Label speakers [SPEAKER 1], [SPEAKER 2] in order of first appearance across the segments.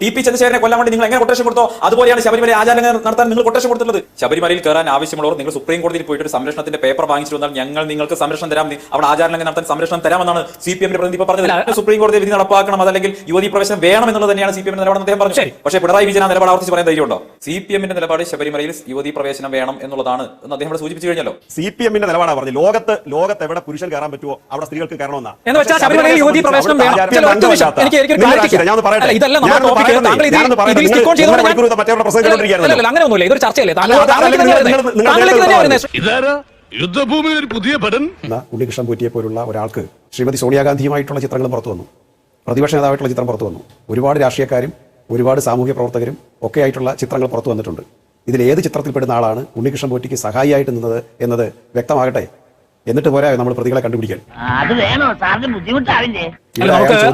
[SPEAKER 1] T P ചന്ദ്രശേഖരനെ കൊല്ലാൻ വേണ്ടി നിങ്ങൾ എങ്ങനെ കൊട്ടേഷൻ കൊടുത്തോ? അതുപോലെയാണ് ശബരിമല ആചാരങ്ങൾ നടത്താൻ നിങ്ങൾ കൊട്ടേഷൻ കൊടുത്തിട്ടുള്ളത്. ശബരിമലയിൽ കയറാൻ ആവശ്യമുള്ളവർ നിങ്ങൾ സുപ്രീം കോടതിയിൽ പോയിട്ട് ഒരു സംരക്ഷണത്തിന്റെ പേപ്പർ വാങ്ങിച്ചു വന്നാൽ ഞങ്ങൾ നിങ്ങൾക്ക് സംരക്ഷണം തരാം. അവിടെ ആചാരങ്ങൾ നടത്താൻ സംരക്ഷണം തരാമെന്നാണ് സി പി എമ്മിന്റെ പ്രതിനിധി ഇപ്പോൾ പറഞ്ഞത്. സുപ്രീം കോടതി വിധി നടപ്പാക്കണം അതല്ലെങ്കിൽ യുവതി പ്രവേശനം വേണം എന്നുള്ളത് തന്നെയാണ് സി പി എമ്മിന്റെ നിലപാടെന്ന് അദ്ദേഹം പറഞ്ഞു. പക്ഷേ പിണറായി വിജയൻ ആ നിലപാട് ആവർത്തിച്ച് പറയാൻ ധൈര്യമുണ്ടോ? സി പി എമ്മിന്റെ നിലപാട് ശബരിമലയിൽ യുവതി പ്രവേശനം വേണം എന്നുള്ളതാണ് എന്ന് അദ്ദേഹം ഇവിടെ സൂചിപ്പിച്ചു കഴിഞ്ഞല്ലോ.
[SPEAKER 2] സി പി എമ്മിന്റെ നിലപാടാണ് പറഞ്ഞത്. ലോകത്ത് ലോകത്ത് എവിടെ പുരുഷൻ കയറാൻ പറ്റുമോ അവിടെ സ്ത്രീകൾക്ക് കയറണമെന്നാണ്
[SPEAKER 3] എന്ന് വെച്ചാൽ ശബരിമലയിൽ യുവതി പ്രവേശനം വേണം. ചില എനിക്ക് എനിക്ക്
[SPEAKER 2] ഞാൻ പറയട്ടെ.
[SPEAKER 3] അല്ല, ഇതല്ല ഇതൊരു ചർച്ചയല്ലേ?
[SPEAKER 4] യുദ്ധഭൂമിയിൽ ഒരു പുതിയ പടൻ.
[SPEAKER 2] ഉണ്ണികൃഷ്ണൻ പൂറ്റിയെ പോലുള്ള ഒരാൾക്ക് ശ്രീമതി സോണിയാഗാന്ധിയുമായിട്ടുള്ള ചിത്രങ്ങൾ പുറത്തു വന്നു. പ്രതിപക്ഷ നേതാവായിട്ടുള്ള ചിത്രം പുറത്തു വന്നു. ഒരുപാട് രാഷ്ട്രീയക്കാരും ഒരുപാട് സാമൂഹ്യ പ്രവർത്തകരും ഒക്കെ ആയിട്ടുള്ള ചിത്രങ്ങൾ പുറത്തു വന്നിട്ടുണ്ട്. ഇതിൽ ഏത് ചിത്രത്തിൽപ്പെടുന്ന ആളാണ്? ഉണ്ണികൃഷ്ണൻ പോറ്റിക്ക് സഹായിയായിട്ട് നിന്നത് എന്നത് വ്യക്തമാകട്ടെ? എന്നിട്ട് പോരാ നമ്മൾ പ്രതികളെ കണ്ടുപിടിക്കാൻ.
[SPEAKER 5] അത് വേണോ? സാറിന് ബുദ്ധിമുട്ടാവില്ലേ?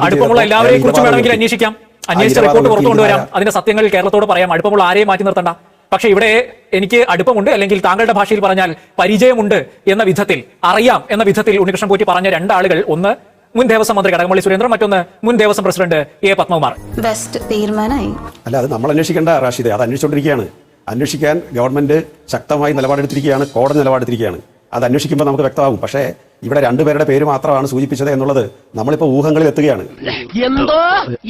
[SPEAKER 3] അടുപ്പമുള്ള എല്ലാവരെയും കുറിച്ച് വേണമെങ്കിൽ അന്വേഷിക്കാം. അന്വേഷിച്ച റിപ്പോർട്ട് പുറത്തു കൊണ്ടുവരാം. അതിന്റെ സത്യങ്ങൾ കേരളത്തോട് പറയാം. അടുപ്പമുള്ള ആരെയും മാറ്റി നിർത്തണ്ട. പക്ഷെ ഇവിടെ എനിക്ക് അടുപ്പമുണ്ട് അല്ലെങ്കിൽ താങ്കളുടെ ഭാഷയിൽ പറഞ്ഞാൽ പരിചയമുണ്ട് എന്ന വിധത്തിൽ അറിയാം എന്ന വിധത്തിൽ ഉണ്ണികൃഷ്ണൻ പോറ്റി പറഞ്ഞ രണ്ടാളുകൾ. ഒന്ന് മുൻ ദേവസ്വം മന്ത്രി കടകംപള്ളി സുരേന്ദ്രൻ മറ്റൊന്ന് മുൻ Devaswom president A Padmakumar.
[SPEAKER 6] Best തീരുമാനമായി.
[SPEAKER 2] അല്ല അത് നമ്മൾ അന്വേഷിക്കേണ്ട റാഷിദ്. അത് അന്വേഷിച്ചുകൊണ്ടിരിക്കുകയാണ്. അന്വേഷിക്കാൻ ഗവൺമെന്റ് ശക്തമായി നിലപാടെടുത്തിരിക്കുകയാണ് കോടതി നിലപാടെടുത്തിരിക്കുകയാണ്. അത് അന്വേഷിക്കുമ്പോൾ നമുക്ക് വ്യക്തമാകും. പക്ഷേ ഇവിടെ രണ്ടുപേരുടെ പേര് മാത്രമാണ് സൂചിപ്പിച്ചത് എന്നുള്ളത് നമ്മളിപ്പോൾ ഊഹങ്ങളിൽ എത്തുകയാണ്.
[SPEAKER 5] എന്തോ?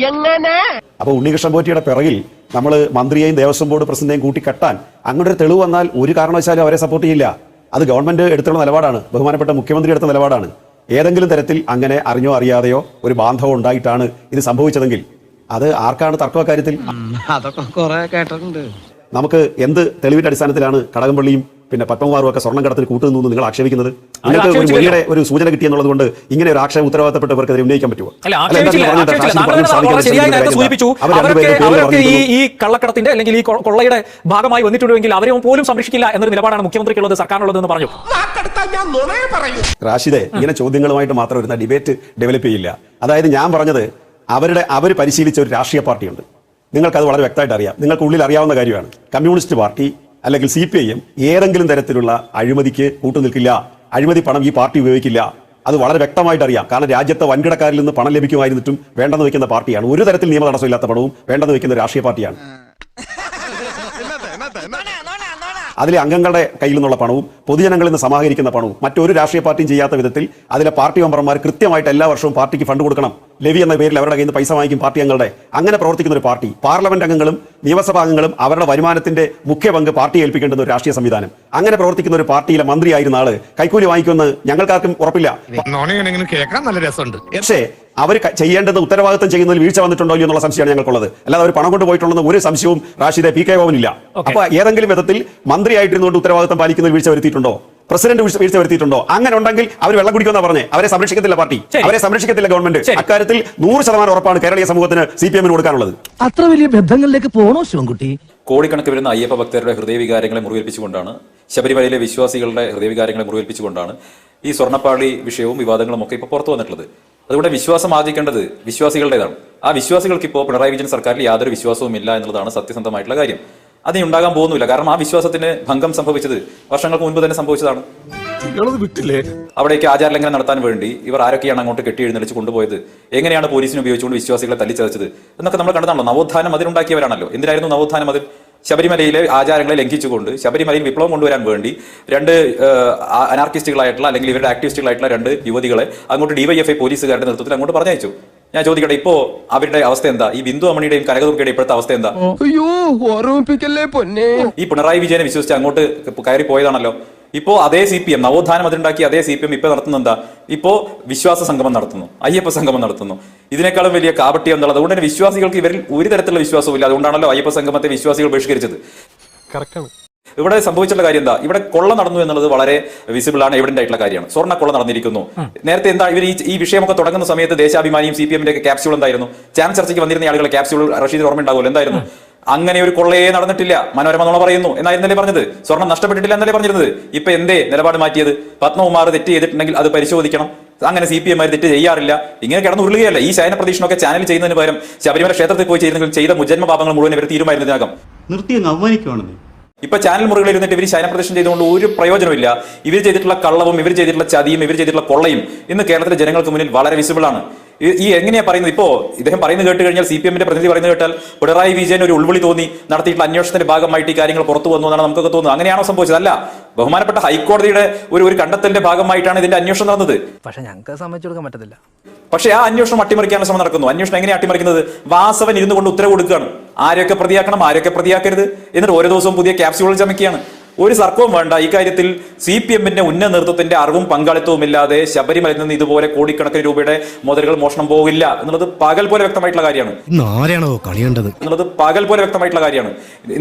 [SPEAKER 5] എങ്ങനെ?
[SPEAKER 2] അപ്പോൾ ഉണ്ണികൃഷ്ണൻ പോറ്റിയുടെ പിറകിൽ നമ്മൾ മന്ത്രിയെയും ദേവസ്വം ബോർഡ് പ്രസിഡന്റേയും കൂട്ടി കെട്ടാൻ അങ്ങനെ ഒരു തെളിവ് വന്നാൽ ഒരു കാരണവശാലും അവരെ സപ്പോർട്ട് ചെയ്യില്ല. അത് ഗവൺമെന്റ് എടുത്തുള്ള നിലപാടാണ്. ബഹുമാനപ്പെട്ട മുഖ്യമന്ത്രി എടുത്ത നിലപാടാണ്. ഏതെങ്കിലും തരത്തിൽ അങ്ങനെ അറിഞ്ഞോ അറിയാതെയോ ഒരു ബാന്ധവം ഉണ്ടായിട്ടാണ് ഇത് സംഭവിച്ചതെങ്കിൽ അത് ആർക്കാണ് തർക്കം കാര്യത്തിൽ
[SPEAKER 7] അതൊക്കെ കേട്ടിട്ടുണ്ട്.
[SPEAKER 2] നമുക്ക് എന്ത് തെളിവിന്റെ അടിസ്ഥാനത്തിലാണ് കടകംപള്ളിയും പിന്നെ പത്മകുമാറും ഒക്കെ സ്വർണം കടത്തിന് കൂട്ടുന്നു എന്ന് നിങ്ങൾ ആക്ഷേപിക്കുന്നത്? നിങ്ങൾക്ക് ഒരു. മൊഴിയുടെ ഒരു സൂചന കിട്ടിയെന്നുള്ളത് കൊണ്ട് ഇങ്ങനെ ഒരു ആക്ഷേപം ഉത്തരവാദിത്തപ്പെട്ടവർക്കെതിരെ ഉന്നയിക്കാൻ പറ്റുമോ?
[SPEAKER 3] ഈ ഈ കള്ളക്കടത്തിന്റെ അല്ലെങ്കിൽ ഈ കൊള്ളയുടെ ഭാഗമായി വന്നിട്ടുണ്ടെങ്കിൽ അവരെ പോലും സംരക്ഷിക്കില്ല എന്നൊരു നിലപാടാണ് മുഖ്യമന്ത്രിക്കുള്ളത് സർക്കാരിനുള്ളത് എന്ന് പറഞ്ഞു
[SPEAKER 2] റാഷിദെ ഇങ്ങനെ ചോദ്യങ്ങളുമായിട്ട് മാത്രം വരുന്ന ഡിബേറ്റ് ഡെവലപ്പ് ചെയ്യില്ല. അതായത് ഞാൻ പറഞ്ഞത് അവരുടെ അവർ പരിശീലിച്ച ഒരു രാഷ്ട്രീയ പാർട്ടിയുണ്ട്. നിങ്ങൾക്കത് വളരെ വ്യക്തമായിട്ട് അറിയാം. നിങ്ങൾക്ക് ഉള്ളിൽ അറിയാവുന്ന കാര്യമാണ്. കമ്മ്യൂണിസ്റ്റ് പാർട്ടി അല്ലെങ്കിൽ സി പി ഐ എം ഏതെങ്കിലും തരത്തിലുള്ള അഴിമതിക്ക് കൂട്ടുനിൽക്കില്ല. അഴിമതി പണം ഈ പാർട്ടി ഉപയോഗിക്കില്ല. അത് വളരെ വ്യക്തമായിട്ട് അറിയാം. കാരണം രാജ്യത്തെ വൻകിടക്കാരിൽ നിന്ന് പണം ലഭിക്കുമായിരുന്നിട്ടും വേണ്ടെന്ന് വെക്കുന്ന പാർട്ടിയാണ്. ഒരു തരത്തിൽ നിയമ തടസ്സമില്ലാത്ത പണവും വേണ്ടെന്ന് വെക്കുന്ന രാഷ്ട്രീയ പാർട്ടിയാണ്. അതിലെ അംഗങ്ങളുടെ കയ്യിൽ നിന്നുള്ള പണവും പൊതുജനങ്ങളിൽ നിന്ന് സമാഹരിക്കുന്ന പണവും മറ്റൊരു രാഷ്ട്രീയ പാർട്ടിയും ചെയ്യാത്ത വിധത്തിൽ അതിലെ പാർട്ടി മെമ്പർമാർ കൃത്യമായിട്ട് എല്ലാ വർഷവും പാർട്ടിക്ക് ഫണ്ട് കൊടുക്കണം. ലെവി എന്ന പേരിൽ അവരുടെ കയ്യിൽ നിന്ന് പൈസ വാങ്ങിക്കും പാർട്ടി അംഗങ്ങളുടെ. അങ്ങനെ പ്രവർത്തിക്കുന്ന ഒരു പാർട്ടി. പാർലമെന്റ് അംഗങ്ങളും നിയമസഭാ അംഗങ്ങളും അവരുടെ വരുമാനത്തിന്റെ മുഖ്യ പങ്ക് പാർട്ടിയെ ഏൽപ്പിക്കേണ്ടുന്ന ഒരു രാഷ്ട്രീയ സംവിധാനം. അങ്ങനെ പ്രവർത്തിക്കുന്ന ഒരു പാർട്ടിയിലെ മന്ത്രിയായിരുന്ന ആൾ കൈക്കൂലി വാങ്ങിക്കുമെന്ന് ഞങ്ങൾക്കാർക്കും ഉറപ്പില്ല.
[SPEAKER 4] കേൾക്കാൻ നല്ല രസമുണ്ട്.
[SPEAKER 2] പക്ഷേ അവർ ചെയ്യേണ്ടത് ഉത്തരവാദിത്തം ചെയ്യുന്നതിൽ വീഴ്ച വന്നിട്ടുണ്ടോ എന്നുള്ള സംശയമാണ് ഞങ്ങൾക്കുള്ളത്. അല്ലാതെ അവർ പണം കൊണ്ട് പോയിട്ടുണ്ടെന്ന് ഒരു സംശയവും റാഷിദെ പി കെ ഗോവനില്ല. അപ്പൊ ഏതെങ്കിലും വിധത്തിൽ മന്ത്രിയായിട്ടിരുന്നുകൊണ്ട് ഉത്തരവാദിത്തം പാലിക്കുന്നതിൽ വീഴ്ച വരുത്തിയിട്ടുണ്ടോ? പ്രസിഡന്റ് വീഴ്ച വരുത്തിയിട്ടുണ്ടോ? അങ്ങനെ ഉണ്ടെങ്കിൽ അവർ വെള്ളം കുടിക്കുമെന്നാ പറഞ്ഞേ. അവരെ സംരക്ഷിക്കത്തില്ല പാർട്ടി. അവരെ സംരക്ഷിക്കത്തില്ല ഗവൺമെന്റ്. അക്കാര്യത്തിൽ നൂറ് ശതമാനം ഉറപ്പാണ് കേരളീയ സമൂഹത്തിന് സി പി എമ്മിന് കൊടുക്കാനുള്ളത്.
[SPEAKER 7] അത്ര വലിയ ബന്ധങ്ങളിലേക്ക് പോണോ ശിവൻകുട്ടി?
[SPEAKER 1] കോടിക്കണക്ക് വരുന്ന അയ്യപ്പ ഭക്തരുടെ ഹൃദയവികാരങ്ങളെ മുറിവേൽപ്പിച്ചുകൊണ്ടാണ് ശബരിമലയിലെ വിശ്വാസികളുടെ ഹൃദയവികാരങ്ങളെ മുറിവേൽപ്പിച്ചുകൊണ്ടാണ് ഈ സ്വർണപ്പാളി വിഷയവും വിവാദങ്ങളും ഒക്കെ ഇപ്പോൾ പുറത്തു വന്നിട്ടുള്ളത്. അതുകൊണ്ട് വിശ്വാസം ആർജിക്കേണ്ടത് വിശ്വാസികളുടേതാണ്. ആ വിശ്വാസികൾക്ക് ഇപ്പോൾ പിണറായി വിജയൻ സർക്കാരിൽ യാതൊരു വിശ്വാസവും ഇല്ല എന്നുള്ളതാണ് സത്യസന്ധമായിട്ടുള്ള കാര്യം. അതിന് ഉണ്ടാകാൻ പോകുന്നില്ല. കാരണം ആ വിശ്വാസത്തിന് ഭംഗം സംഭവിച്ചത് വർഷങ്ങൾക്ക് മുൻപ് തന്നെ സംഭവിച്ചതാണ്.
[SPEAKER 4] വിട്ടില്ലേ?
[SPEAKER 1] അവിടേക്ക് ആചാരലംഘനം നടത്താൻ വേണ്ടി ഇവർ ആരൊക്കെയാണ് അങ്ങോട്ട് കെട്ടി എഴുന്നള്ളിച്ച് കൊണ്ടുപോയത്? എങ്ങനെയാണ് പോലീസിനെ ഉപയോഗിച്ചുകൊണ്ട് വിശ്വാസികളെ തല്ലിച്ചതച്ചത്? എന്നൊക്കെ നമ്മൾ കണ്ടതാണല്ലോ. നവോത്ഥാനം അതിലുണ്ടാക്കിയവരാണല്ലോ എന്തിനായിരുന്നു നവോത്ഥാനം അതിൽ? ശബരിമലയിലെ ആചാരങ്ങളെ ലംഘിച്ചുകൊണ്ട് ശബരിമലയിൽ വിപ്ലവം കൊണ്ടുവരാൻ വേണ്ടി രണ്ട് അനാർക്കിസ്റ്റുകളായിട്ടുള്ള അല്ലെങ്കിൽ ഇവരുടെ ആക്ടിവിസ്റ്റുകളായിട്ടുള്ള രണ്ട് യുവതികളെ അങ്ങോട്ട് ഡിവൈഎഫ്ഐ പോലീസുകാരുടെ നേതൃത്വത്തിൽ അങ്ങോട്ട് പറഞ്ഞയച്ചു. ഞാൻ ചോദിക്കട്ടെ ഇപ്പോ അവരുടെ അവസ്ഥ എന്താ? ഈ ബിന്ദു അമ്മണിയുടെയും കനകദുർഗയുടെയും ഇപ്പോഴത്തെ അവസ്ഥ എന്താ?
[SPEAKER 7] അയ്യോ ഓർമ്മിപ്പിക്കല്ലേ പൊന്നെ?
[SPEAKER 1] ഈ പിണറായി വിജയനെ വിശ്വസിച്ച് അങ്ങോട്ട് കയറി പോയതാണല്ലോ. ഇപ്പോ അതേ സി പി എം നവോത്ഥാനം അതിലുണ്ടാക്കി അതേ സി പി എം ഇപ്പൊ നടത്തുന്നത് എന്താ? ഇപ്പോ വിശ്വാസ സംഗമം നടത്തുന്നു അയ്യപ്പ സംഗമം നടത്തുന്നു. ഇതിനേക്കാളും വലിയ കാപട്യം എന്നുള്ളത് അതുകൊണ്ട് തന്നെ വിശ്വാസികൾക്ക് ഇവരിൽ ഒരു തരത്തിലുള്ള വിശ്വാസവും ഇല്ല അതുകൊണ്ടാണല്ലോ അയ്യപ്പ സംഗമത്തെ വിശ്വാസികൾ ബഹിഷ്കരിച്ചത്. ഇവിടെ സംഭവിച്ചിട്ടുള്ള കാര്യം എന്താ? ഇവിടെ കൊള്ള നടന്നു എന്നുള്ളത് വളരെ വിസിബിൾ ആണ് എവിഡന്റ് ആയിട്ടുള്ള കാര്യമാണ്. സ്വർണ കൊള്ള നടന്നിരിക്കുന്നു. നേരത്തെ എന്താ ഇവർ ഈ ഈ വിഷയമൊക്കെ തുടങ്ങുന്ന സമയത്ത് ദേശാഭിമാനിയും സി പി എമ്മിന്റെ ഒക്കെ ക്യാപ്സ്യൂൾ എന്തായിരുന്നു? ചാൻസ് ചർച്ചയ്ക്ക് വന്നിരുന്ന ആളുകളെ ക്യാപ്സ്യൂൾ റഷീദ് ഓർമ്മ ഉണ്ടാവുമല്ലോ എന്തായിരുന്നു അങ്ങനെ ഒരു കൊള്ളയെ നടന്നിട്ടില്ല. മനോരമ നുണ പറയുന്നു എന്നായിരുന്നല്ലേ പറഞ്ഞത്? സ്വർണം നഷ്ടപ്പെട്ടിട്ടില്ല എന്നല്ലേ പറഞ്ഞിരുന്നത്? ഇപ്പൊ എന്തേ നിലപാട് മാറ്റിയത്? പത്മകുമാർ തെറ്റ് ചെയ്തിട്ടുണ്ടെങ്കിൽ അത് പരിശോധിക്കണം. അങ്ങനെ സി പി എം തെറ്റ് ചെയ്യാറില്ല. ഇങ്ങനെ കിടന്ന് ഉരുളുകയല്ല? ഈ ശയന പ്രതീക്ഷണമൊക്കെ ചാനൽ ചെയ്യുന്നതിന് പകരം ശബരിമല ക്ഷേത്രത്തിൽ പോയി ചെയ്യുന്നെങ്കിൽ ചെയ്ത മുജന്മ പാപങ്ങൾ മുഴുവൻ ഇവർ തീരുമാനിക്കുന്നതിനകം
[SPEAKER 8] നിർത്തി അവമാനിക്കുവാണെന്നേ.
[SPEAKER 1] ഇപ്പൊ ചാനൽ മുറികളിൽ ഇരുന്നിട്ട് ഇവർ ശയനപ്രദർശനം ചെയ്തുകൊണ്ട് ഒരു പ്രയോജനമില്ല ഇവർ ചെയ്തിട്ടുള്ള കള്ളവും ഇവർ ചെയ്തിട്ടുള്ള ചതിയും ഇവർ ചെയ്തിട്ടുള്ള കൊള്ളയും ഇന്ന് കേരളത്തിലെ ജനങ്ങൾക്ക് മുന്നിൽ വളരെ വിസിബിൾ ആണ്. ഈ- എങ്ങനെയാ പറയുന്നത്? ഇപ്പോ ഇദ്ദേഹം പറയുന്നത് കേട്ട് കഴിഞ്ഞാൽ സി പി എമ്മിന്റെ പ്രതിനിധി പറയുന്നത് കേട്ടാൽ പിണറായി വിജയൻ ഒരു ഉൾവിളി തോന്നി നടത്തിയിട്ടുള്ള അന്വേഷണത്തിന്റെ ഭാഗമായിട്ട് ഈ കാര്യങ്ങൾ പുറത്തു വന്നു എന്നാണ് നമുക്കൊക്കെ തോന്നുന്നത്. അങ്ങനെയാണോ സംഭവിച്ചത്? അല്ല ബഹുമാനപ്പെട്ട ഹൈക്കോടതിയുടെ ഒരു ഒരു കണ്ടെത്തലിന്റെ ഭാഗമായിട്ടാണ് ഇതിന്റെ അന്വേഷണം നടന്നത്.
[SPEAKER 7] പക്ഷെ ഞങ്ങൾക്ക് സമ്മതിച്ചു കൊടുക്കാൻ പറ്റത്തില്ല.
[SPEAKER 1] പക്ഷേ ആ അന്വേഷണം അട്ടിമറിക്കാനുള്ള ശ്രമം നടക്കുന്നു. അന്വേഷണം എങ്ങനെ അട്ടിമറിക്കുന്നത്? വാസവൻ ഇരുന്നു കൊണ്ട് ഉത്തരവ് കൊടുക്കുകയാണ്. ആരെയൊക്കെ പ്രതിയാക്കണം? ആരെയൊക്കെ പ്രതിയാക്കരുത്? എന്നിട്ട് ഓരോ ദിവസവും പുതിയ ക്യാപ്സ്യൂൾ ചമയ്ക്കുകയാണ്. ഒരു സർക്കവും വേണ്ട. ഇക്കാര്യത്തിൽ സി പി എമ്മിന്റെ ഉന്നത നേതൃത്വത്തിന്റെ അറിവും പങ്കാളിത്തവും ഇല്ലാതെ ശബരിമലയിൽ നിന്ന് ഇതുപോലെ കോടിക്കണക്കിന് രൂപയുടെ മുതലുകൾ മോഷണം പോകില്ല എന്നുള്ളത് പകൽ പോലെ വ്യക്തമായിട്ടുള്ള കാര്യമാണ്. എന്നുള്ളത് പകൽ പോലെ വ്യക്തമായിട്ടുള്ള കാര്യമാണ്.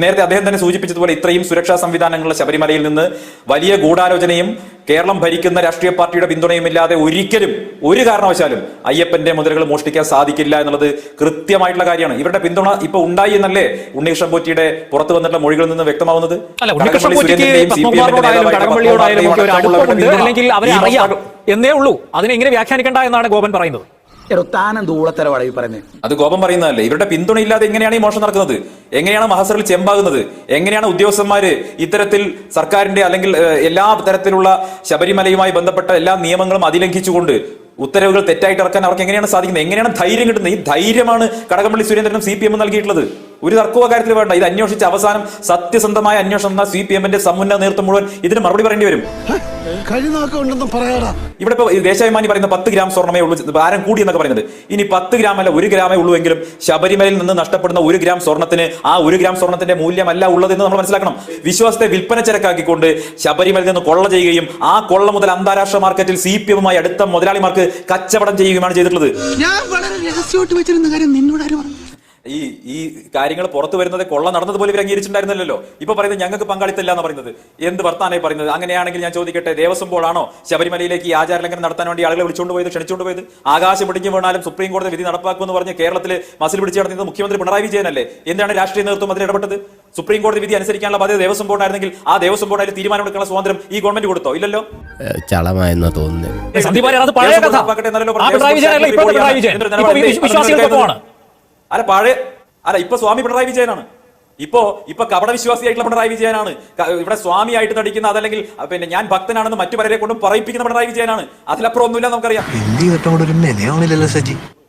[SPEAKER 1] നേരത്തെ അദ്ദേഹം തന്നെ സൂചിപ്പിച്ചതുപോലെ ഇത്രയും സുരക്ഷാ സംവിധാനങ്ങളുള്ള ശബരിമലയിൽ നിന്ന് വലിയ ഗൂഢാലോചനയും കേരളം ഭരിക്കുന്ന രാഷ്ട്രീയ പാർട്ടിയുടെ പിന്തുണയും ഇല്ലാതെ ഒരിക്കലും ഒരു കാരണവശാലും അയ്യപ്പന്റെ മുതലുകൾ മോഷ്ടിക്കാൻ സാധിക്കില്ല എന്നുള്ളത് കൃത്യമായിട്ടുള്ള കാര്യമാണ്. ഇവരുടെ പിന്തുണ ഇപ്പൊ ഉണ്ടായി എന്നല്ലേ ഉണ്ണികൃഷ്ണൻ പോറ്റിയുടെ പുറത്തു വന്നിട്ടുള്ള മൊഴികളിൽ നിന്ന് വ്യക്തമാവുന്നത്? എമ്മിന്റെ
[SPEAKER 3] പത്മകുമാറിനോടായാലും കടകംപള്ളിയോടായാലും ഒക്കെ ഒരു അടുപ്പമുണ്ട് അല്ലെങ്കിൽ അവരെ അറിയാം. എന്നേ ഉള്ളൂ. അതിനെ ഇങ്ങനെ വ്യാഖ്യാനിക്കണ്ട എന്നാണ് ഗോപൻ പറയുന്നത്.
[SPEAKER 8] താനും ദൂളത്തരവാടാ ഈ പറയുന്നത്.
[SPEAKER 1] അത് കോപം പറയുന്നതല്ലേ. ഇവരുടെ പിന്തുണയില്ലാതെ എങ്ങനെയാണ് ഈ മോഷണം നടക്കുന്നത്? എങ്ങനെയാണ് മഹസറിൽ ചെമ്പാകുന്നത്? എങ്ങനെയാണ് ഉദ്യോഗസ്ഥന്മാര് ഇത്തരത്തിൽ സർക്കാരിന്റെ അല്ലെങ്കിൽ എല്ലാ തരത്തിലുള്ള ശബരിമലയുമായി ബന്ധപ്പെട്ട എല്ലാ നിയമങ്ങളും അതിലംഘിച്ചുകൊണ്ട് ഉത്തരവുകൾ തെറ്റായിട്ട് ഇറക്കാൻ അവർക്ക് എങ്ങനെയാണ് സാധിക്കുന്നത്? എങ്ങനെയാണ് ധൈര്യം കിട്ടുന്നത്? ഈ ധൈര്യമാണ് കടകംപള്ളി സുരേന്ദ്രനും സി പി എമ്മും നൽകിയിട്ടുള്ളത്. ഒരു തർക്കവും കാര്യത്തിൽ വേണ്ട. ഇത് അന്വേഷിച്ച് അവസാനം സത്യസന്ധമായ അന്വേഷണം എന്ന സി പി എമ്മിന്റെ സമുന്നത നേതൃത്വം മുഴുവൻ ഇതിന് മറുപടി പറയേണ്ടി വരും. ഇവിടെ ഇപ്പൊ ദേശാഭിമാനി പറയുന്ന പത്ത് ഗ്രാം സ്വർണമേ ഉള്ളൂ ഭാരം കൂടി എന്നൊക്കെ പറയുന്നത്. ഇനി പത്ത് ഗ്രാം അല്ല ഒരു ഗ്രാമേ ഉള്ളൂ എങ്കിലും ശബരിമലയിൽ നിന്ന് നഷ്ടപ്പെടുന്ന ഒരു ഗ്രാം സ്വർണത്തിന് ആ ഒരു ഗ്രാം സ്വർണത്തിന്റെ മൂല്യമല്ല ഉള്ളതെന്ന് നമ്മൾ മനസ്സിലാക്കണം. വിശ്വാസത്തെ വിൽപ്പന ചരക്കാക്കിക്കൊണ്ട് ശബരിമലയിൽ നിന്ന് കൊള്ള ചെയ്യുകയും ആ കൊള്ള മുതൽ അന്താരാഷ്ട്ര മാർക്കറ്റിൽ സി പി എമ്മുമായി അടുത്ത മുതലാളിമാർക്ക് കച്ചവടം ചെയ്യുകയുമാണ് ചെയ്തിട്ടുള്ളത്.
[SPEAKER 6] ഞാൻ വളരെ രഹസ്യമായിട്ട് വെച്ചിരുന്ന കാര്യം നിന്നോട് ആര് പറഞ്ഞു?
[SPEAKER 1] ഈ ഈ കാര്യങ്ങൾ പുറത്തു വരുന്നത് കൊള്ള നടന്നതുപോലെ ഇവർ അംഗീകരിച്ചിട്ടുണ്ടായിരുന്നല്ലോ ഇപ്പൊ പറയുന്നത് ഞങ്ങൾക്ക് പങ്കാളിത്തമില്ല എന്ന് പറയുന്നത്. എന്ത് വർത്താനായി പറയുന്നത്? അങ്ങനെയാണെങ്കിൽ ഞാൻ ചോദിക്കട്ടെ ദേവസ്വം ബോർഡാണോ ശബരിമലയിലേക്ക് ഈ ആചാരലംഘനം നടത്താൻ വേണ്ടി ആളുകളെ വിളിച്ചുകൊണ്ട് പോയത് ക്ഷണിച്ചുകൊണ്ട് പോയത്? ആകാശം പിടിഞ്ഞു വീണാലും സുപ്രീം കോടതി വിധി നടപ്പാക്കുമെന്ന് പറഞ്ഞ് കേരളത്തിൽ മസിൽ പിടിച്ചു നടത്തുന്നത് മുഖ്യമന്ത്രി പിണറായി വിജയനല്ലേ? എന്താണ് രാഷ്ട്രീയ നേതൃത്വം അതിൽ ഇടപെട്ടത്? സുപ്രീം കോടതി വിധി അനുസരിക്കാനുള്ള ബാധ്യത ദേവസ്വം ബോർഡായിരുന്നെങ്കിൽ ആ ദേവസ്വം ബോർഡിൽ തീരുമാനമെടുക്കാനുള്ള സ്വാതന്ത്ര്യം ഈ ഗവൺമെന്റ് കൊടുത്തോ? ഇല്ലല്ലോ.
[SPEAKER 6] ചളമായെന്ന് തോന്നുന്നത്.
[SPEAKER 3] അല്ല
[SPEAKER 1] പഴയ അല്ല ഇപ്പൊ സ്വാമി പിണറായി വിജയനാണ്. ഇപ്പോ ഇപ്പൊ കപട വിശ്വാസിയായിട്ടുള്ള പിണറായി വിജയനാണ്. ഇവിടെ സ്വാമിയായിട്ട് നടിക്കുന്ന അതല്ലെങ്കിൽ പിന്നെ ഞാൻ ഭക്തനാണെന്ന് മറ്റു പലരെ കൊണ്ടും പറയിപ്പിക്കുന്ന പിണറായി വിജയനാണ്. അതിലപ്പുറം ഒന്നുമില്ല നമുക്കറിയാം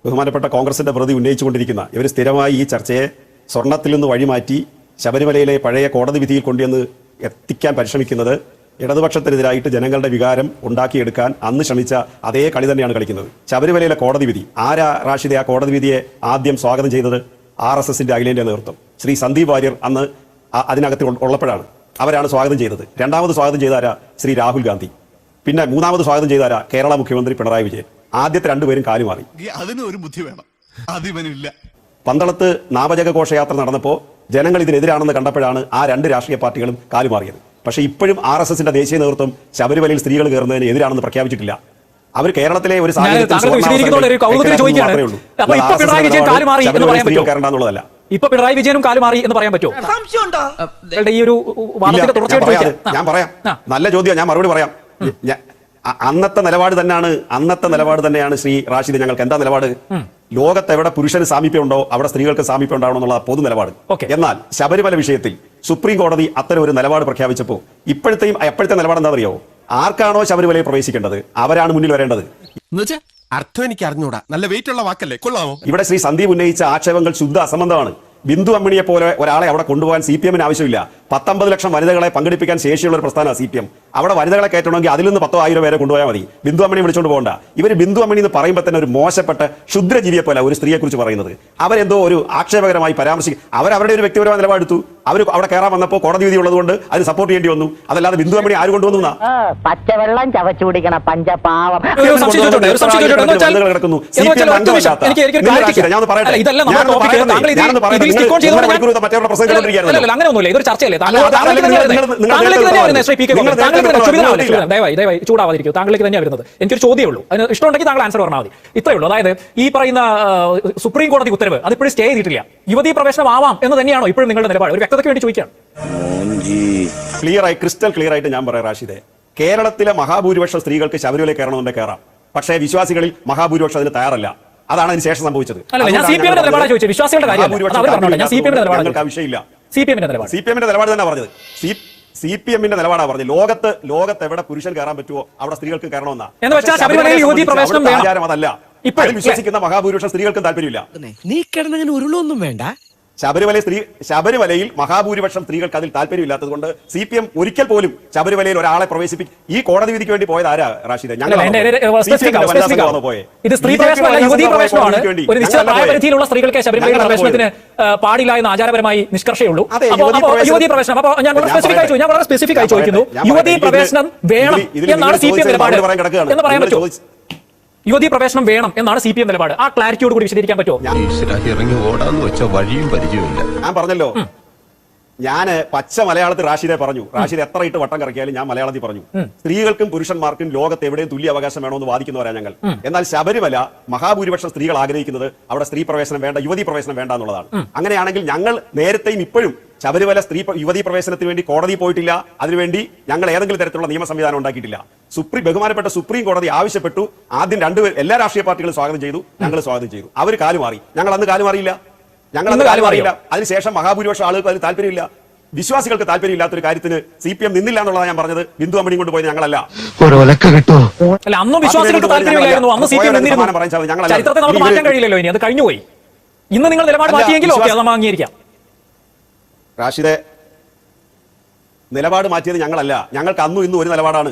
[SPEAKER 2] ബഹുമാനപ്പെട്ട കോൺഗ്രസിന്റെ പ്രതി ഉന്നയിച്ചുകൊണ്ടിരിക്കുന്ന ഇവർ സ്ഥിരമായി ഈ ചർച്ചയെ സ്വർണത്തിൽ നിന്ന് വഴിമാറ്റി ശബരിമലയിലെ പഴയ കോടതി വിധിയിൽ കൊണ്ടുവന്ന് എത്തിക്കാൻ പരിശ്രമിക്കുന്നത് ഇടതുപക്ഷത്തിനെതിരായിട്ട് ജനങ്ങളുടെ വികാരം ഉണ്ടാക്കിയെടുക്കാൻ അന്ന് ശ്രമിച്ച അതേ കളി തന്നെയാണ് കളിക്കുന്നത്. ശബരിമലയിലെ കോടതി വിധി. ആരാ റാഷിദെ ആ കോടതി വിധിയെ ആദ്യം സ്വാഗതം ചെയ്തത്? ആർ എസ് എസിന്റെ അഖിലേന്ത്യാ നേതൃത്വം. ശ്രീ സന്ദീപ് വാര്യർ അന്ന് അതിനകത്ത് ഉള്ളപ്പോഴാണ് അവരാണ് സ്വാഗതം ചെയ്തത്. രണ്ടാമത് സ്വാഗതം ചെയ്താരാ ശ്രീ രാഹുൽ ഗാന്ധി. പിന്നെ മൂന്നാമത് സ്വാഗതം ചെയ്താരാ കേരള മുഖ്യമന്ത്രി പിണറായി വിജയൻ. ആദ്യത്തെ രണ്ടുപേരും കാലുമാറി
[SPEAKER 6] അതിന് ഒരു ബുദ്ധി വേണം. അതിവനില്ല
[SPEAKER 2] പന്തളത്ത് നാമജക ഘോഷയാത്ര നടന്നപ്പോൾ ജനങ്ങൾ ഇതിനെതിരാണെന്ന് കണ്ടപ്പോഴാണ് ആ രണ്ട് രാഷ്ട്രീയ പാർട്ടികളും കാലുമാറിയത് പക്ഷേ ഇപ്പോഴും ആർ എസ് എസിന്റെ ദേശീയ നേതൃത്വം ശബരിമലയിൽ സ്ത്രീകൾ കയറുന്നതിന് എതിരാണെന്ന് പ്രഖ്യാപിച്ചിട്ടില്ല. അവർ കേരളത്തിലെ ഒരു സാഹചര്യത്തിൽ.
[SPEAKER 3] ഇപ്പൊ പിണറായി എന്ന് പറയാൻ പറ്റുമോ? വിജയനും കാലുമാറി എന്ന് പറയാൻ പറ്റുമോ? ഈ ഒരു.
[SPEAKER 2] ഞാൻ പറയാം നല്ല ചോദ്യം ഞാൻ മറുപടി പറയാം. അന്നത്തെ നിലപാട് തന്നെയാണ് അന്നത്തെ നിലപാട് തന്നെയാണ് ശ്രീ റാഷിദ് ഞങ്ങൾക്ക് എന്താ നിലപാട്? ലോകത്ത് എവിടെ പുരുഷന് സാമീപ്യം ഉണ്ടോ അവിടെ സ്ത്രീകൾക്ക് സാമീപ്യം ഉണ്ടാവണം എന്നുള്ള പൊതു നിലപാട്. എന്നാൽ ശബരിമല വിഷയത്തിൽ സുപ്രീം കോടതി അത്തരം ഒരു നിലപാട് പ്രഖ്യാപിച്ചപ്പോൾ ഇപ്പോഴത്തെയും എപ്പോഴത്തെ നിലപാട് എന്താണെന്നറിയോ ആർക്കാണോ ശബരിമലയിൽ പ്രവേശിക്കേണ്ടത്? അവരാണ് മുന്നിൽ വരേണ്ടത്.
[SPEAKER 6] അർത്ഥം എനിക്ക് അറിഞ്ഞൂടാ നല്ല വെയിറ്റ് ഉള്ള വാക്കല്ലേ? കൊള്ളാമോ?
[SPEAKER 2] ഇവിടെ ശ്രീ സന്ദീപ് ഉന്നയിച്ച ആക്ഷേപങ്ങൾ ശുദ്ധ അസംബന്ധമാണ്. ബിന്ദു അമ്മിണിയെ പോലെ ഒരാളെ അവിടെ കൊണ്ടുപോകാൻ സി പി എമ്മിന് ആവശ്യമില്ല. പത്തൊമ്പത് ലക്ഷം വനിതകളെ പങ്കെടുപ്പിക്കാൻ ശേഷിയുള്ള ഒരു പ്രസ്ഥാനമാണ് സി പി എം. അവിടെ വനിതകളെ കയറ്റണമെങ്കിൽ അതിൽ നിന്ന് പത്തോ ആയിരം പേരെ കൊണ്ടുപോയാൽ മതി. ബിന്ദു അമ്മിണി വിളിച്ചുകൊണ്ട് പോകണ്ട. ഇവർ ബിന്ദു അമ്മിണി എന്ന് പറയുമ്പോൾ തന്നെ ഒരു മോശപ്പെട്ട ക്ഷുദ്രജീവിയെ പോലെ ഒരു സ്ത്രീയെക്കുറിച്ച് പറയുന്നത്. അവരെന്തോ ഒരു ആക്ഷേപകരമായി പരാമർശിക്കും അവർ അവരുടെ ഒരു വ്യക്തിപരമായ നിലപാടെടുത്തു. അവർ അവിടെ കയറാൻ വന്നപ്പോൾ കോടതി വിധി ഉള്ളതുകൊണ്ട് അതിന് സപ്പോർട്ട് ചെയ്യേണ്ടി വന്നു. അതല്ലാതെ ബിന്ദു അമ്മണി ആര് കൊണ്ടുവന്നു?
[SPEAKER 5] പച്ചവെള്ളം ചവച്ചു കുടിക്കണ പഞ്ചപാവം.
[SPEAKER 2] കിടക്കുന്നു.
[SPEAKER 3] തന്നെ ചൂടാവാതിരിക്കും താങ്കളിലേക്ക് തന്നെയാണ് വരുന്നത്. എനിക്കൊരു ചോദ്യമേ ഉള്ളൂ. അതിന് ഇഷ്ടമുണ്ടെങ്കിൽ താങ്കൾ ആൻസർ പറഞ്ഞാൽ മതി. ഇത്രയേ ഉള്ളൂ. അതായത് ഈ പറയുന്ന സുപ്രീം കോടതി ഉത്തരവ് അതിപ്പോഴും സ്റ്റേ ചെയ്തിട്ടില്ല. യുവതി പ്രവേശനം ആവാം എന്ന് തന്നെയാണോ ഇപ്പോഴും നിങ്ങളുടെ നിലപാട്? ഒരു വ്യക്തതയ്ക്ക് വേണ്ടി ചോദിക്കാം
[SPEAKER 2] ക്ലിയർ ആയി ക്രിസ്റ്റൽ ക്ലിയർ ആയിട്ട് ഞാൻ പറയാം റാഷിദെ. കേരളത്തിലെ മഹാഭൂരിപക്ഷം സ്ത്രീകൾക്ക് ശബരിമല കയറണമെന്ന് കയറാം. പക്ഷേ വിശ്വാസികളിൽ മഹാഭൂരിപക്ഷം അതിന് തയ്യാറല്ല. അതാണ് അതിന് ശേഷം സംഭവിച്ചത്. ആവശ്യമില്ല.
[SPEAKER 3] സി പി എമ്മിന്റെ നിലപാട്.
[SPEAKER 2] തന്നെ പറഞ്ഞത്. സി പി എമ്മിന്റെ നിലപാടാ പറഞ്ഞത്. ലോകത്ത് ലോകത്ത് എവിടെ പുരുഷൻ കയറാൻ പറ്റുമോ അവിടെ സ്ത്രീകൾക്ക് കയറണമെന്നാണ്
[SPEAKER 3] എന്ന് ശബരിമലയിൽ
[SPEAKER 2] ശബരിമലയെ
[SPEAKER 3] പ്രവേശനം വേണം.
[SPEAKER 2] അതല്ല. വിശ്വസിക്കുന്ന മഹാഭൂരിപക്ഷം സ്ത്രീകൾക്കും താല്പര്യമില്ല.
[SPEAKER 9] നീ കിടന്നങ്ങനെ ഉരുളൊന്നും വേണ്ട.
[SPEAKER 2] ശബരിമല സ്ത്രീ ശബരിമലയിൽ മഹാഭൂരിപക്ഷം സ്ത്രീകൾക്ക് അതിൽ താല്പര്യമില്ലാത്തത് കൊണ്ട് സി പി എം ഒരിക്കൽ പോലും ശബരിമലയിൽ ഒരാളെ പ്രവേശിപ്പിക്കും ഈ കോടതി വിധിക്ക് വേണ്ടി പോയത് ആരാ റാഷിദ്?
[SPEAKER 3] ഞങ്ങൾ. ഇത് സ്ത്രീ പ്രവേശനമല്ല യുവതീ പ്രവേശനമാണ്. ഒരു നിശ്ചിത പ്രായപരിധിയിലുള്ള സ്ത്രീകൾക്ക് ശബരിമല പ്രവേശനത്തിന് പാടില്ല എന്ന് ആചാരപരമായി നിഷ്കർഷയുള്ളൂ.
[SPEAKER 2] യുവതീ പ്രവേശനം-
[SPEAKER 3] അപ്പോൾ ഞാൻ വളരെ സ്പെസിഫിക് ആയി. ഞാൻ വളരെ സ്പെസിഫിക് ആയി ചോദിക്കുന്നു. യുവതീ പ്രവേശനം വേണം എന്നാണ് സി പി എം നിലപാട്. എന്ന് പറയാൻ പറ്റുമോ യുവതീ പ്രവേശനം വേണം എന്നാണ് സി പി എം നിലപാട്. ആ ക്ലാരിറ്റിയോട് കൂടി വിശദീകരിക്കാൻ പറ്റുമോ?
[SPEAKER 6] ഇറങ്ങി ഓടാന്ന് വെച്ച വഴിയും പരിചയമില്ല
[SPEAKER 2] ഞാൻ പറഞ്ഞല്ലോ. ഞാൻ പച്ച മലയാളത്തിൽ റാഷിദെ പറഞ്ഞു. റാഷിദ് എത്ര ഇട്ട് വട്ടം കറക്കിയാലും ഞാൻ മലയാളത്തിൽ പറഞ്ഞു. സ്ത്രീകൾക്കും പുരുഷന്മാർക്കും ലോകത്ത് എവിടെയും തുല്യ അവകാശം വേണമെന്ന് വാദിക്കുന്നവരാ ഞങ്ങൾ. എന്നാൽ ശബരിമല മഹാഭൂരിപക്ഷം സ്ത്രീകൾ ആഗ്രഹിക്കുന്നത് അവിടെ സ്ത്രീ പ്രവേശനം വേണ്ട യുവതി പ്രവേശനം വേണ്ട എന്നുള്ളതാണ്. അങ്ങനെയാണെങ്കിൽ ഞങ്ങൾ നേരത്തെയും ഇപ്പോഴും ശബരിമല സ്ത്രീ യുവതി പ്രവേശനത്തിന് വേണ്ടി കോടതി പോയിട്ടില്ല. അതിനുവേണ്ടി ഞങ്ങൾ ഏതെങ്കിലും തരത്തിലുള്ള നിയമ സംവിധാനം ഉണ്ടാക്കിയിട്ടില്ല. സുപ്രീം ബഹുമാനപ്പെട്ട സുപ്രീം കോടതി ആവശ്യപ്പെട്ടു. ആദ്യം രണ്ട് എല്ലാ രാഷ്ട്രീയ പാർട്ടികളും സ്വാഗതം ചെയ്തു. ഞങ്ങൾ സ്വാഗതം ചെയ്തു. അവർ കാലുമാറി ഞങ്ങൾ അന്ന് കാലുമാറിയില്ല ഞങ്ങൾ അന്ന്
[SPEAKER 3] ഇന്ന്
[SPEAKER 2] കാലുമാറിയില്ല അതിനുശേഷം മഹാഭൂരിപക്ഷം ആളുകൾക്ക് അതിൽ താല്പര്യമില്ല. വിശ്വാസികൾക്ക് താല്പര്യമില്ലാത്തൊരു കാര്യത്തിന് സി പി എം നിന്നില്ല എന്നുള്ളതാണ് ഞാൻ പറഞ്ഞത്. ബിന്ദു അമ്മണിയും കൊണ്ട് പോയത് ഞങ്ങളല്ല.
[SPEAKER 3] അല്ല അന്നും വിശ്വാസികൾക്ക് താല്പര്യമില്ലായിരുന്നു. അന്ന് സി പി എം
[SPEAKER 2] പോയവരെ
[SPEAKER 3] നിന്നിരുന്നു
[SPEAKER 2] സമാനം പറയാൻ ഞങ്ങളല്ല.
[SPEAKER 3] ചരിത്രത്തെ നമുക്ക് മാറ്റാൻ കഴിയില്ലല്ലോ ഇനി. അത് കഴിഞ്ഞുപോയി. ഇന്ന് നിങ്ങൾ നിലപാട്
[SPEAKER 2] മാറ്റിയെങ്കിൽ
[SPEAKER 3] മാറ്റിയെങ്കിലും ഓക്കെ അത് അംഗീകരിക്കാം.
[SPEAKER 2] റാഷിദെ നിലപാട് മാറ്റിയത് ഞങ്ങളല്ല. ഞങ്ങൾക്ക് അന്നും ഇന്നും ഒരു നിലപാടാണ്.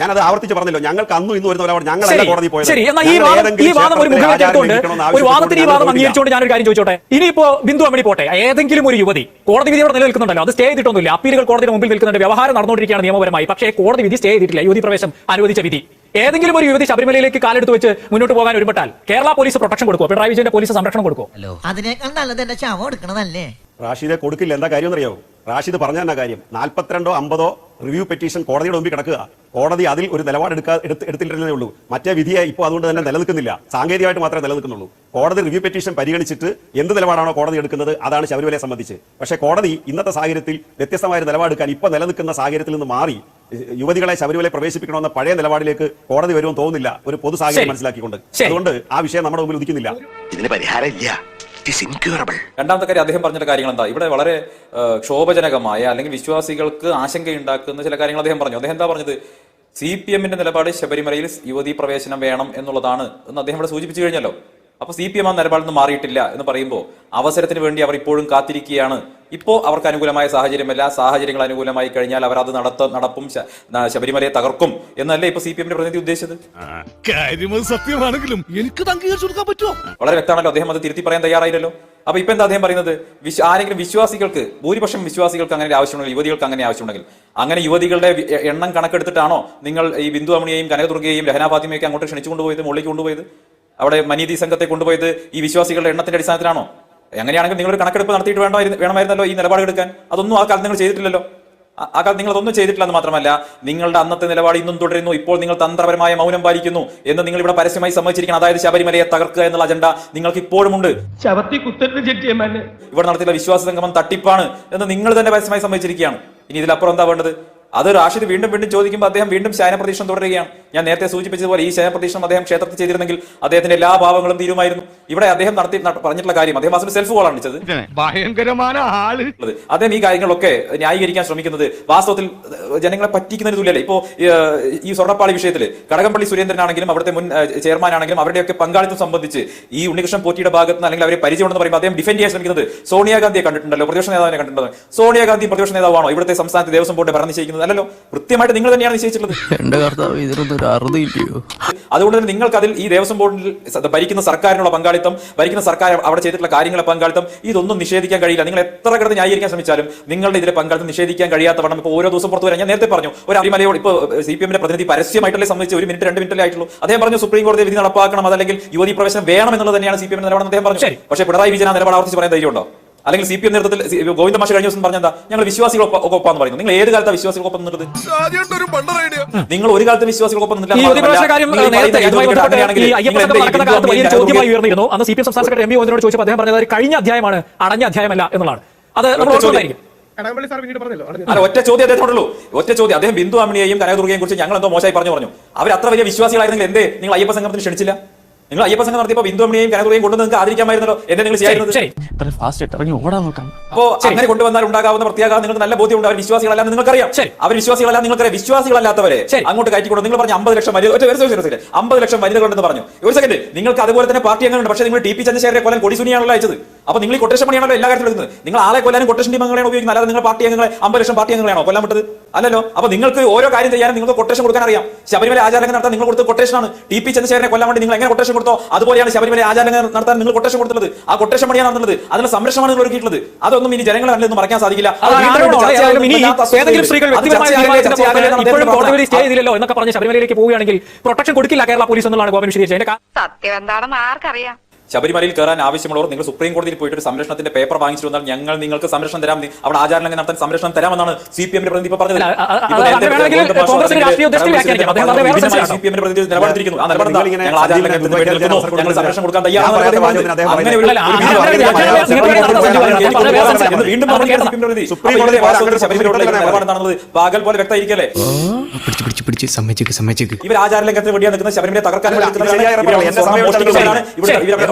[SPEAKER 2] ഞാനത് ആവർത്തിച്ച് പറഞ്ഞല്ലോ. ഞങ്ങൾക്ക് അന്നും ഇന്നും നിലപാട് ഞങ്ങളല്ല കോടതി പോയത്.
[SPEAKER 3] ശരി. എന്നാൽ ഈ വാദം ഈ വാദം ഒരു
[SPEAKER 2] ലംഘിക്കണമെന്ന്
[SPEAKER 3] ഒരു വാദത്തിന് ഈ വാദം
[SPEAKER 2] ഞങ്ങൾ
[SPEAKER 3] അംഗീകരിച്ചുകൊണ്ട് ഞാനൊരു കാര്യം ചോദിച്ചോട്ടെ? ഇനിയിപ്പോ ബിന്ദു അമ്മണി പോട്ടെ. ഏതെങ്കിലും ഒരു യുവതി കോടതി വിധി അവിടെ നിലനിൽക്കുന്നുണ്ടല്ലോ. അത് സ്റ്റേ ചെയ്തിട്ടൊന്നുമില്ല. അപ്പീലുകൾ കോടതിയുടെ മുമ്പിൽ നിൽക്കുന്നുണ്ട്. വ്യവഹാരം നടന്നുകൊണ്ടിരിക്കുകയാണ് നിയമപരമായി. പക്ഷേ കോടതി വിധി സ്റ്റേ ചെയ്തിട്ടില്ല. യുവതി പ്രവേശം അനുവദിച്ച വിധി. ഏതെങ്കിലും ഒരു യുവതി ശബരിമലയിലേക്ക് കാലെടുത്ത് വെച്ച് മുന്നോട്ട് പോകാൻ ഒരുപെട്ടാൽ കേരള പോലീസ് പ്രൊട്ടക്ഷൻ കൊടുക്കുമോ പിണറായി വിജയന്റെ പോലീസ് സംരക്ഷണം കൊടുക്കുമോ
[SPEAKER 10] അതിനേക്കാൾ നല്ലത് എന്റെ ശവം എടുക്കണതല്ലേ?
[SPEAKER 2] റാഷിദെ കൊടുക്കില്ല. എന്താ കാര്യം എന്നറിയോ റാഷിദ് പറഞ്ഞ തന്നെ കാര്യം. നാൽപ്പത്തിരണ്ടോ അമ്പതോ റിവ്യൂ പെറ്റീഷൻ കോടതിയുടെ മുമ്പിൽ കിടക്കുക. കോടതി അതിൽ ഒരു നിലപാട് എടുക്കാ എടുത്ത് എടുത്തില്ലെന്നേ ഉള്ളൂ. മറ്റേ വിധിയെ ഇപ്പോൾ അതുകൊണ്ട് തന്നെ നിലനിൽക്കുന്നില്ല. സാങ്കേതികമായിട്ട് മാത്രമേ നിലനിൽക്കുന്നുള്ളൂ. കോടതി റിവ്യൂ പെറ്റീഷൻ പരിഗണിച്ചിട്ട് എന്ത് നിലപാടാണോ കോടതി എടുക്കുന്നത് അതാണ് ശബരിമലയെ സംബന്ധിച്ച്. പക്ഷേ കോടതി ഇന്നത്തെ സാഹചര്യത്തിൽ വ്യത്യസ്തമായ ഒരു നിലപാടെടുക്കാൻ ഇപ്പോൾ നിലനിൽക്കുന്ന സാഹചര്യത്തിൽ നിന്ന് മാറി. യുവതികളെ ശബരിമലയെ പ്രവേശിപ്പിക്കണമെന്ന പഴയ നിലപാടിലേക്ക് കോടതി വരുമെന്ന് തോന്നുന്നില്ല. ഒരു പൊതു സാഹചര്യം. മനസ്സിലാക്കിക്കൊണ്ട്. അതുകൊണ്ട് ആ വിഷയം നമ്മുടെ മുമ്പിൽ ഉദിക്കുന്നില്ല.
[SPEAKER 6] ഇതിന് പരിഹാരം ഇറ്റ് ഇൻക്യൂറബിൾ
[SPEAKER 1] രണ്ടാമത്തെ കാര്യം അദ്ദേഹം പറഞ്ഞ കാര്യങ്ങൾ എന്താ ഇവിടെ വളരെ ക്ഷോഭജനകമായ അല്ലെങ്കിൽ വിശ്വാസികൾക്ക് ആശങ്കയുണ്ടാക്കുന്ന ചില കാര്യങ്ങൾ അദ്ദേഹം പറഞ്ഞു. അദ്ദേഹം എന്താ പറഞ്ഞത്? സി പി എമ്മിന്റെ നിലപാട് ശബരിമലയിൽ യുവതീ പ്രവേശനം വേണം എന്നുള്ളതാണ് എന്ന് അദ്ദേഹം ഇവിടെ സൂചിപ്പിച്ചു കഴിഞ്ഞല്ലോ. അപ്പൊ സി പി എം ആ നിലപാടിൽ നിന്ന് മാറിയിട്ടില്ല എന്ന് പറയുമ്പോൾ അവസരത്തിന് വേണ്ടി അവർ ഇപ്പോഴും കാത്തിരിക്കുകയാണ്. ഇപ്പോൾ അവർക്ക് അനുകൂലമായ സാഹചര്യമല്ല. സാഹചര്യങ്ങൾ അനുകൂലമായി കഴിഞ്ഞാൽ അവർ അത് നടത്ത നടപ്പും ശബരിമലയെ തകർക്കും എന്നല്ലേ ഇപ്പൊ സി പി എമ്മിന്റെ പ്രതിനിധി ഉദ്ദേശിച്ചത്?
[SPEAKER 4] സത്യമാണെങ്കിലും എനിക്ക് കൊടുക്കാൻ പറ്റുമോ?
[SPEAKER 1] വളരെ വ്യക്തമാണല്ലോ. അദ്ദേഹം അത് തിരുത്തി പറയാൻ തയ്യാറായില്ലല്ലോ. അപ്പൊ ഇപ്പൊ എന്താ അദ്ദേഹം പറയുന്നത്? വിശ്വ ആരെങ്കിലും വിശ്വാസികൾക്ക് ഭൂരിപക്ഷം വിശ്വാസികൾക്ക് അങ്ങനെ ആവശ്യമുണ്ടെങ്കിൽ യുവതികൾക്ക് അങ്ങനെ ആവശ്യമുണ്ടെങ്കിൽ അങ്ങനെ യുവതികളുടെ എണ്ണം കണക്കെടുത്തിട്ടാണോ നിങ്ങൾ ഈ ബിന്ദു അമണിയെയും കനകദുർഗയെയും രഹന ഫാത്തിമയൊക്കെ അങ്ങോട്ട് ക്ഷണിച്ചു കൊണ്ടുപോയത് മുകളിലേക്ക് കൊണ്ടുപോയത്? അവിടെ മനീതി സംഘത്തെ കൊണ്ടുപോയത് ഈ വിശ്വാസികളുടെ എണ്ണത്തിന്റെ അടിസ്ഥാനത്തിലാണോ? അങ്ങനെയാണെങ്കിൽ നിങ്ങൾ കണക്കെടുപ്പ് നടത്തിയിട്ട് വേണമായിരുന്നു വേണമായിരുന്നല്ലോ ഈ നിലപാട് എടുക്കാൻ അതൊന്നും ആ കാലത്ത് നിങ്ങൾ ചെയ്തിട്ടില്ലല്ലോ. ആ- കാലത്ത് നിങ്ങൾ അതൊന്നും ചെയ്തിട്ടില്ല ചെയ്തിട്ടില്ലെന്ന് മാത്രമല്ല നിങ്ങളുടെ അന്നത്തെ നിലപാട് ഇന്നും തുടരുന്നു. ഇപ്പോൾ നിങ്ങൾ തന്ത്രപരമായ മൗനം പാലിക്കുന്നു എന്ന് നിങ്ങൾ ഇവിടെ പരസ്യമായി സമ്മതിച്ചിരിക്കണം അതായത് ശബരിമലയെ തകർക്കുക എന്നുള്ള അജണ്ട നിങ്ങൾക്ക് ഇപ്പോഴും ഉണ്ട്
[SPEAKER 10] ശവത്തി കുത്തരുത് ജഡ്ജിയമ്മനെ
[SPEAKER 1] ഇവിടെ നടത്തിയ വിശ്വാസ സംഗമം തട്ടിപ്പാണ് എന്ന് നിങ്ങൾ തന്നെ പരസ്യമായി സമ്മതിച്ചിരിക്കുകയാണ്. ഇനി ഇതിലപ്പുറം എന്താ വേണ്ടത്? അത് റാഷിദ് വീണ്ടും വീണ്ടും ചോദിക്കുമ്പോൾ അദ്ദേഹം വീണ്ടും ശയനപ്രതീക്ഷണം തുടരുകയാണ്. ഞാൻ നേരത്തെ സൂചിപ്പിച്ചതുപോലെ ഈ ശയനപ്രതീക്ഷണം അദ്ദേഹം ക്ഷേത്രത്തിൽ ചെയ്തിരുന്നെങ്കിൽ അദ്ദേഹത്തിന്റെ എല്ലാ ഭാവങ്ങളും തീരുമായിരുന്നു. ഇവിടെ അദ്ദേഹം നടത്തി നട- പറഞ്ഞിട്ടുള്ള കാര്യം അദ്ദേഹം വാസ്തവത്തിൽ സെൽഫ് കോളാണ് വിളിച്ചത്
[SPEAKER 4] ഭയങ്കരമായ
[SPEAKER 1] ആൾ. അദ്ദേഹം ഈ കാര്യങ്ങളൊക്കെ ന്യായീകരിക്കാൻ ശ്രമിക്കുന്നത് വാസ്തവത്തിൽ ജനങ്ങളെ പറ്റിക്കുന്നതിന് തുല്യല്ലേ ഇപ്പോ ഈ സ്വർണപ്പാളി വിഷയത്തിൽ കടകംപള്ളി സുരേന്ദ്രൻ ആണെങ്കിലും അവിടുത്തെ മുൻ ചെയർമാൻ ആണെങ്കിലും അവരുടെയൊക്കെ പങ്കാളിത്തം സംബന്ധിച്ച് ഈ ഉണ്ണികൃഷ്ണൻ പോറ്റിയുടെ ഭാഗത്ത് നിന്ന് അല്ലെങ്കിൽ അവരെ പരിചയമുണ്ടെന്ന് പറയുമ്പോൾ അദ്ദേഹം ഡിഫെൻഡ് ചെയ്യാൻ ശ്രമിക്കുന്നത് സോണിയാഗാന്ധിയെ കണ്ടിട്ടുണ്ടല്ലോ പ്രതിപക്ഷ നേതാവിനെ കണ്ടിട്ടുണ്ടോ സോണിയാഗാന്ധി പ്രതിപക്ഷ നേതാവാണോ? ഇവിടുത്തെ സംസ്ഥാനത്തെ ദേവസ്വം ബോർഡ് ഭരണം നിശ്ചയിക്കുന്നത് അല്ലല്ലോ കൃത്യമായിട്ട് നിങ്ങൾ തന്നെയാണ് നിശ്ചയിച്ചിട്ടുള്ളത്.
[SPEAKER 9] എന്റെ കർത്താവ് ഇതിനൊന്നും ഒരു അറുതിയില്ലയോ
[SPEAKER 1] അതുകൊണ്ട് തന്നെ നിങ്ങൾക്ക് അതിൽ ഈ ദേവസ്വം ബോർഡിൽ ഭരിക്കുന്ന സർക്കാരിനുള്ള പങ്കാളിത്തം ഭരിക്കുന്ന സർക്കാർ അവിടെ ചെയ്തിട്ടുള്ള കാര്യങ്ങളെ പങ്കാളിത്തം ഇതൊന്നും നിഷേധിക്കാൻ കഴിയില്ല. നിങ്ങൾ എത്ര കിടന്ന് ന്യായീകരിക്കാൻ ശ്രമിച്ചാലും നിങ്ങളുടെ ഇതിലെ പങ്കാളിത്തം നിഷേധിക്കാൻ കഴിയാത്ത വണ്ണം ഇപ്പോൾ ഓരോ ദിവസം പുറത്തു വരാൻ ഞാൻ നേരത്തെ പറഞ്ഞു ഒരു അരിമലയോട് ഇപ്പോൾ സി പി എമ്മിന്റെ പ്രതിനിധി പരസ്യമായിട്ടല്ലേ സംബന്ധിച്ച് ഒരു മിനിറ്റ് രണ്ട് മിനിറ്റല്ലേ ആയിട്ടുള്ളൂ. അദ്ദേഹം പറഞ്ഞു സുപ്രീം കോടതി വിധി നടപ്പാക്കണം അതല്ലെങ്കിൽ യുവതി പ്രവേശനം വേണം എന്നുള്ളത് തന്നെയാണ് സി പി എമ്മിന്റെ നിലപാടെന്ന് അദ്ദേഹം പറഞ്ഞു.
[SPEAKER 3] ശരി.
[SPEAKER 1] പക്ഷേ പിണറായി വിജയൻ ആ നിലപാട് ആവർത്തിച്ച് പറയാൻ ധൈര്യമുണ്ടോ? അല്ലെങ്കിൽ സി പി എം നേതൃത്വത്തിൽ ഗോവിന്ദ മാഷ് കഴിഞ്ഞ ദിവസം പറഞ്ഞ എന്താ? ഞങ്ങൾ വിശ്വാസികളൊപ്പം പറയുന്നു. നിങ്ങൾ ഏത് കാലത്താണ് വിശ്വാസികളൊപ്പം നിന്നത് നിങ്ങൾ ഒരു കാലത്ത് വിശ്വാസികളൊപ്പം
[SPEAKER 3] ചോദ്യമായി ഉയർന്നിരുന്നു. അന്ന് സി പി എം സംസ്ഥാന സെക്രട്ടറി എം ഗോവിന്ദനോട് ചോദിച്ചപ്പോൾ അദ്ദേഹം പറഞ്ഞത് കഴിഞ്ഞ അധ്യായമാണ് അടഞ്ഞ അധ്യായമല്ല എന്നുള്ളതാണ്. അത് നമ്മൾ
[SPEAKER 1] അല്ല ഒറ്റ ചോദ്യം അദ്ദേഹത്തോടുള്ളൂ ഒറ്റ ചോദ്യം. അദ്ദേഹം ബിന്ദു അമ്മിനെയും കനകദുർഗയെയും കുറിച്ച് ഞങ്ങൾ എന്തോ മോശമായി പറഞ്ഞു പറഞ്ഞു. അവർ അത്ര വലിയ വിശ്വാസികളായിരുന്നെങ്കിൽ എന്തേ? നിങ്ങൾ അയ്യപ്പ സംഘത്തിന് ക്ഷണിച്ചില്ല? നിങ്ങൾ അയ്യപ്പ സംഘം നടത്തിയപ്പോൾ ബിന്ദു അമ്മയും കനകുറയും കൊണ്ടു നിങ്ങൾക്ക് ആദരിക്കാമായിരുന്നല്ലോ? എന്നെ നിങ്ങൾ ചെയ്യാറുണ്ട്
[SPEAKER 3] ശരി.
[SPEAKER 9] ഫാസ്റ്റ് ഇറങ്ങി ഓടാൻ നോക്കാം.
[SPEAKER 1] അപ്പോ അങ്ങനെ കൊണ്ടുവന്നാൽ ഉണ്ടാകാവുന്ന പ്രത്യേകം നിങ്ങൾക്ക് നല്ല ബോധ്യമുണ്ട്. അവർ വിശ്വാസികളല്ലാന്ന് നിങ്ങൾക്കറിയാം.
[SPEAKER 3] ശരി.
[SPEAKER 1] അവർ വിശ്വാസികളല്ല നിങ്ങൾക്കറിയാം. വിശ്വാസികളല്ലാത്തവരെ. അങ്ങോട്ട് കയറ്റിക്കൊണ്ട് നിങ്ങൾ പറഞ്ഞു അമ്പത് ലക്ഷം വനിത. അമ്പത് ലക്ഷം വനിതകളുണ്ടെന്ന് പറഞ്ഞു. ഒരു സെക്കൻഡ് നിങ്ങൾക്ക് അതുപോലെ തന്നെ പാർട്ടി അങ്ങനെ പക്ഷേ നിങ്ങൾ ടി പി ചന്ദ്രശേഖരെ കൊല്ലം കൊടിസുനിയാണല്ലോ അയച്ചത്. അപ്പൊ നിങ്ങൾ ഈ കൊട്ടേഷൻ പണിയാണല്ലോ എല്ലാ കാര്യത്തിലും എടുക്കുന്നത്. നിങ്ങൾ ആളെ കൊല്ലാനും കൊട്ടേഷൻ ടീം അംഗങ്ങളെയാണ് ഉപയോഗിക്കുന്നത്. അല്ലാതെ നിങ്ങൾ പാർട്ടി അംഗങ്ങളെ അമ്പത് ലക്ഷം പാർട്ടി അംഗങ്ങളാണോ കൊല്ലാൻ വിട്ടത്? അല്ലല്ലോ. അപ്പൊ നിങ്ങൾക്ക് ഓരോ കാര്യം ചെയ്യാനും നിങ്ങൾക്ക് കൊട്ടേഷൻ കൊടുക്കാൻ അറിയാം. ശബരിമല ആചാരങ്ങൾ നടത്താൻ നിങ്ങൾ കൊടുത്ത കൊട്ടേഷനാണ് ടി പി ചന്ദ്രശേഖരനെ കൊല്ലാൻ വേണ്ടി നിങ്ങൾ എങ്ങനെ കൊട്ടേഷൻ കൊടുത്തോ അതുപോലെയാണ് ശബരിമല ആചാരങ്ങൾ നടത്താൻ നിങ്ങൾ കൊട്ടേഷൻ കൊടുത്തുള്ളത് ആ കൊട്ടേഷൻ പണിയാണ് നടന്നത് അതിന് സംരക്ഷണമാണ് നിങ്ങൾ ഒരുക്കിയിട്ടുള്ളത്. അതൊന്നും ഇനി ജനങ്ങളെ അല്ലെന്ന് മറക്കാൻ സാധിക്കില്ല.
[SPEAKER 3] എന്നൊക്കെ പറഞ്ഞ് ശബരിമലയിലേക്ക് പോവുകയാണെങ്കിൽ പ്രൊട്ടക്ഷൻ കൊടുക്കില്ല കേരള പോലീസ് എന്നുള്ളതാണ് ഗോപൻ വിശദീകരിച്ചത്.
[SPEAKER 5] സത്യം എന്താണെന്ന് ആർക്കറിയാം?
[SPEAKER 1] ശബരിമലയിൽ കയറാൻ ആവശ്യമുള്ളവർ നിങ്ങൾ സുപ്രീം കോടതിയിൽ പോയിട്ട് ഒരു സംരക്ഷണത്തിന്റെ പേപ്പർ വാങ്ങിച്ചു വന്നാൽ ഞങ്ങൾ നിങ്ങൾക്ക് സംരക്ഷണം തരാം. അവിടെ ആചാരലംഘനം നടത്താൻ സംരക്ഷണം തരാമെന്നാണ് സി പി എമ്മിന്റെ പ്രതിനിധി പറഞ്ഞത് നിലപാടെടുത്തിരിക്കുന്നു ആ നിലപാട്? ഞങ്ങൾ ആചാരലംഘനത്തിന് വേണ്ടി നിൽക്കുന്നു ഞങ്ങൾ സംരക്ഷണം കൊടുക്കാൻ തയ്യാറാണ്. വീണ്ടും. സുപ്രീം കോടതി ശബരിമലയുടെ നിലപാട് പാകൽ പോലെ വ്യക്തമായിരിക്കല്ലേ?
[SPEAKER 9] പിടിച്ച് പിടിച്ച് പിടിച്ച് സമ്മതിച്ചേക്ക് സമ്മതിച്ചേക്ക്.
[SPEAKER 1] ഇവർ ആചാരലംഘനത്തിന് വേണ്ടിയാണ് നിൽക്കുന്നത്. ശബരിമലയെ തകർക്കാൻ വേണ്ടി. ഇവിടെ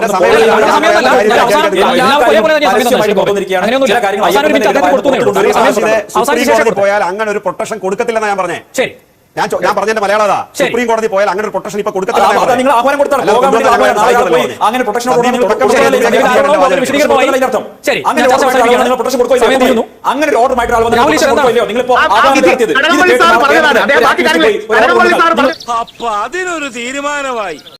[SPEAKER 2] പോയാൽ അങ്ങനെ ഒരു പ്രൊട്ടക്ഷൻ കൊടുക്കത്തില്ലെന്ന് ഞാൻ പറഞ്ഞേ
[SPEAKER 3] ശരി
[SPEAKER 2] ഞാൻ ഞാൻ പറഞ്ഞതിന്റെ മലയാളം അതാ സുപ്രീം കോടതി പോയാൽ അങ്ങനെ ഒരു പ്രൊട്ടക്ഷൻ ഇപ്പൊ കൊടുക്കത്തില്ല
[SPEAKER 1] അങ്ങനെ പ്രൊട്ടക്ഷൻ അങ്ങനെ ഒരു ഓർഡർ ആയിട്ട്.
[SPEAKER 6] അപ്പൊ അതിനൊരു തീരുമാനമായി